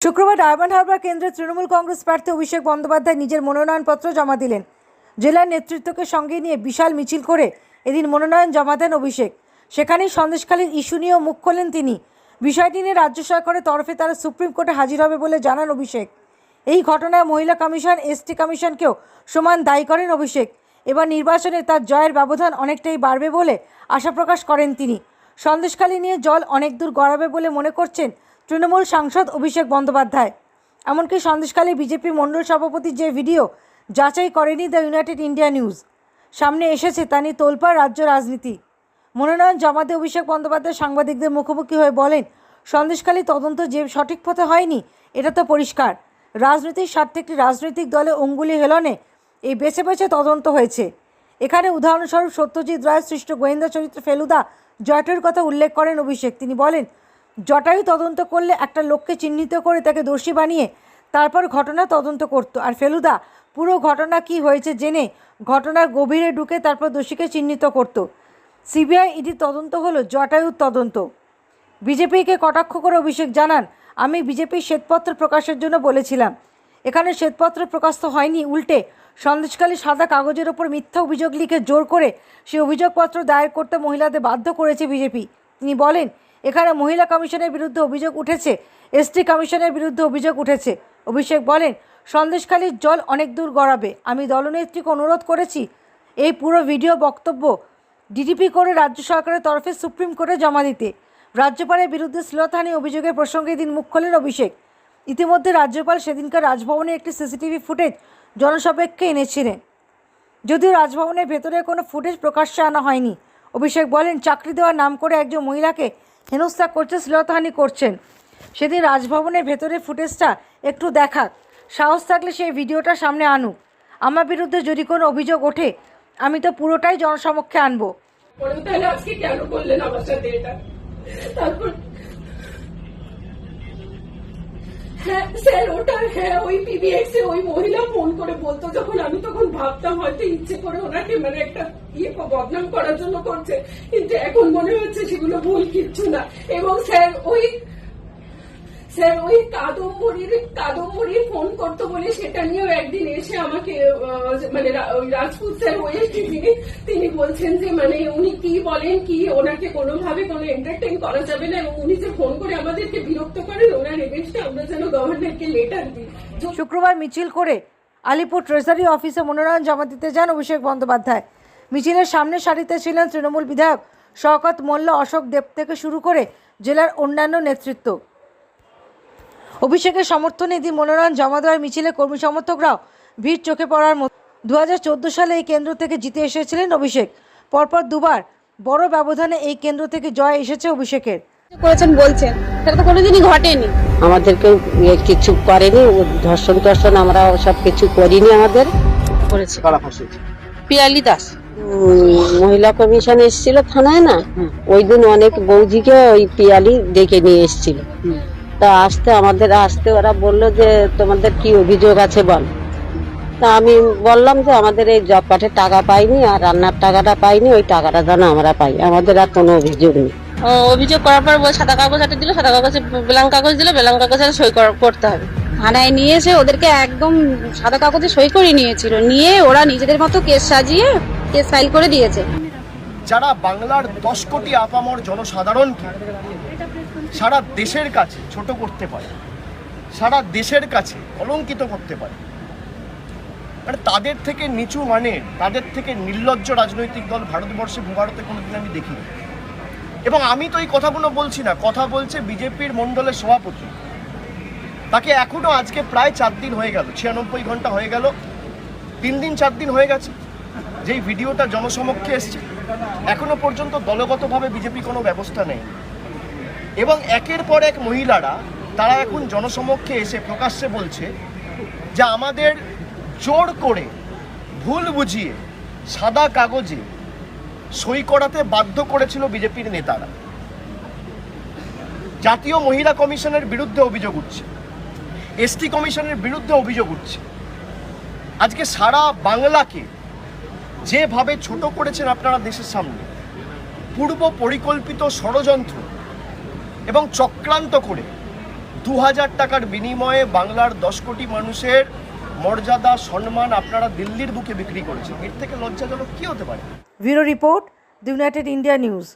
শুক্রবার ডায়মন্ড হারবার কেন্দ্রে তৃণমূল কংগ্রেস প্রার্থী অভিষেক বন্দ্যোপাধ্যায় নিজের মনোনয়নপত্র জমা দিলেন। জেলার নেতৃত্বকে সঙ্গে নিয়ে বিশাল মিছিল করে এদিন মনোনয়ন জমা দেন অভিষেক। সেখানেই সন্দেশখালীর ইস্যু নিয়েও মুখ খোলেন তিনি। বিষয়টি নিয়ে রাজ্য সরকারের তরফে তারা সুপ্রিম কোর্টে হাজির হবে বলে জানান অভিষেক। এই ঘটনায় মহিলা কমিশন, এসটি কমিশনকেও সমান দায়ী করেন অভিষেক। এবার নির্বাচনে তার জয়ের ব্যবধান অনেকটাই বাড়বে বলে আশা প্রকাশ করেন তিনি। সন্দেশখালী নিয়ে জল অনেক দূর গড়াবে বলে মনে করছেন তৃণমূল সাংসদ অভিষেক বন্দ্যোপাধ্যায়। এমনকি সন্দেশকালে বিজেপি মণ্ডল সভাপতির যে ভিডিও যাচাই করেনি দ্য ইউনাইটেড ইন্ডিয়া নিউজ। সামনে এসেছে তা নিয়ে তোলপাড় রাজ্য রাজনীতি। মনোনয়ন জমা দিয়ে অভিষেক বন্দ্যোপাধ্যায় সাংবাদিকদের মুখোমুখি হয়ে বলেন, সন্দেশখালী তদন্ত যে সঠিক পথে হয়নি, এটা তো পরিষ্কার। রাজনীতির স্বার্থে একটি রাজনৈতিক দলে অঙ্গুলি হেলনে এই বেছে বেছে তদন্ত হয়েছে। এখানে উদাহরণস্বরূপ সত্যজিৎ রায় সৃষ্ট গোয়েন্দা চরিত্র ফেলুদা জয়টের কথা উল্লেখ করেন অভিষেক। তিনি বলেন জটায়ু তদন্ত করলে একটা লোককে চিহ্নিত করে তাকে দোষী বানিয়ে তারপর ঘটনা তদন্ত করত। আর ফেলুদা, পুরো ঘটনা কি হয়েছে জেনে ঘটনার গভীরে ঢুকে তারপর দোষীকে চিহ্নিত করত। সিবিআই ইডি তদন্ত হলো জটায়ুর তদন্ত। বিজেপিকে কটাক্ষ করে অভিষেক জানান, আমি বিজেপির শ্বেতপত্র প্রকাশের জন্য বলেছিলাম। এখানে শ্বেতপত্র প্রকাশ তো হয়নি, উল্টে সন্দেশকালী সাদা কাগজের ওপর মিথ্যা অভিযোগ লিখে জোর করে সেই অভিযোগপত্র দায়ের করতে মহিলাদের বাধ্য করেছে বিজেপি। তিনি বলেন এখানে মহিলা কমিশনের বিরুদ্ধে অভিযোগ উঠেছে, এসটি কমিশনের বিরুদ্ধে অভিযোগ উঠেছে। অভিষেক বলেন, সন্দেশখালীর জল অনেক দূর গড়াবে। আমি দলনেত্রীকে অনুরোধ করেছি, এই পুরো ভিডিও বক্তব্য ডিডিপি করে রাজ্য সরকারের তরফে সুপ্রিম কোর্টে জমা দিতে। রাজ্যপালের বিরুদ্ধে শ্লীলতাহানি অভিযোগের প্রসঙ্গে দিন মুখ খোলেন অভিষেক। ইতিমধ্যে রাজ্যপাল সেদিনকার রাজভবনে একটি সিসিটিভি ফুটেজ জনসাপেক্ষে এনেছিলেন। যদিও রাজভবনের ভেতরে কোনো ফুটেজ প্রকাশ্যে আনা হয়নি, অভিষেক বলেন, চাকরি দেওয়ার নাম করে একজন মহিলাকে হেনস্থা করছে, শ্লীলতাহানি করছেন। সেদিন রাজভবনের ভেতরে ফুটেজটা একটু দেখাক। সাহস থাকলে সেই ভিডিওটা সামনে আনুক। আমার বিরুদ্ধে যদি কোনো অভিযোগ ওঠে, আমি তো পুরোটাই জনসমক্ষে আনব। তাহলে আজকে কেন করলেন আমার সাথে এটা? তারপর হ্যাঁ স্যার, ওটা হ্যাঁ ওই পিবিএক্স এ ওই মহিলা ফোন করে বলতো, যখন আমি তখন ভাবতাম হয়তো ইচ্ছে করে ওনাকে মানে একটা ইয়ে বদনাম করার জন্য করছে। কিন্তু এখন মনে হচ্ছে সেগুলো ভুল কিচ্ছু না। এবং স্যার, ওই স্যার, ওই কাদম্বরীর কাদম্বরীর ফোন করতো বলে সেটা নিয়েও একদিন এসে আমাকে মানে রাজপুত স্যার যিনি তিনি বলছেন যে মানে উনি কি বলেন, কি ওনাকে কোনোভাবে কোনো করা যাবে না এবং উনি যে ফোন করে আমাদেরকে বিরক্ত করেন, ওনার এগেনস্টে আমরা যেন গভর্নরকে লেটার দিই। শুক্রবার মিছিল করে আলিপুর ট্রেজারি অফিসে মনোনয়ন জমা দিতে যান অভিষেক বন্দ্যোপাধ্যায়। মিছিলের সামনে সারিতে ছিলেন তৃণমূল বিধায়ক শওকত মোল্লা, অশোক দেব থেকে শুরু করে জেলার অন্যান্য নেতৃত্ব। অভিষেকের সমর্থনে এদিন মনোনয়ন জমা দেওয়ার মিছিলে কর্মী সমর্থকরাও ভিড় চোখে পড়ার মতো। দু সালে এই কেন্দ্র থেকে জিতে এসেছিলেন অভিষেক। পরপর দুবার বড় ব্যবধানে এই কেন্দ্র থেকে জয় এসেছে অভিষেকের। করেছেন বলছেন সেটা তো কোনোদিনই ঘটেনি। আমাদেরকেও ইয়ে কিছু করেনি ধর্ষণ টর্ষণ আমরা সব কিছু করিনি আমাদের। করেছে। কারা পিয়ালি দাস। মহিলা কমিশন এসেছিল থানায় না? ওই দিন অনেক বৌদিকে ওই পিয়ালি ডেকে নিয়ে এসেছিল। তা আসতে আমাদের আসতে ওরা বলল যে তোমাদের কি অভিযোগ আছে বল? তা আমি বললাম যে আমাদের এই জব কার্ডের টাকা পাইনি আর রান্নার টাকাটা পাইনি ওই টাকাটা যেন আমরা পাই। আমাদের আর কোনো অভিযোগ নেই। ও, অভিযোগ করার পর বল সাদা কাগজ একটা দিল সাদা কাগজে ব্ল্যাঙ্ক কাগজ দিল ব্ল্যাঙ্ক কাগজে সই কর- করতে হবে। থানায় নিয়ে এসে ওদেরকে একদম সাদা কাগজে সই করে নিয়েছিল। নিয়ে ওরা নিজেদের মতো কেস সাজিয়ে কেস ফাইল করে দিয়েছে। যারা বাংলার দশ কোটি আপামর জনসাধারণকে সারা দেশের কাছে ছোট করতে পারে, সারা দেশের কাছে অলঙ্কিত করতে পারে। মানে তাদের থেকে নিচু মানে তাদের থেকে নির্লজ্জ রাজনৈতিক দল ভারতবর্ষে ভারতে কোনোদিন আমি দেখিনি। এবং আমি তো এই কথাগুলো বলছি না, কথা বলছে বিজেপির মণ্ডলের সভাপতি। তাকে এখনও আজকে প্রায় চার দিন হয়ে গেল, ছিয়ানব্বই ঘণ্টা হয়ে গেল, তিন দিন চার দিন হয়ে গেছে, যেই ভিডিওটা জনসমক্ষে এসছে, এখনও পর্যন্ত দলগতভাবে বিজেপি কোনো ব্যবস্থা নেই এবং একের পর এক মহিলারা, তারা এখন জনসমক্ষে এসে প্রকাশ্যে বলছে যে আমাদের জোর করে ভুল বুঝিয়ে সাদা কাগজে সই করাতে বাধ্য করেছিল বিজেপির নেতারা। জাতীয় মহিলা কমিশনের বিরুদ্ধে অভিযোগ উঠছে, এসটি কমিশনের বিরুদ্ধে অভিযোগ উঠছে। আজকে সারা বাংলাকে যেভাবে ছোট করেছেন আপনারা দেশের সামনে, পূর্ব পরিকল্পিত ষড়যন্ত্র এবং চক্রান্ত করে দু হাজার টাকার বিনিময়ে বাংলার দশ কোটি মানুষের মর্যাদা, সম্মান আপনারা দিল্লির বুকে বিক্রি করেছেন। এর থেকে লজ্জাজনক কী হতে পারে? Bureau report the United India News.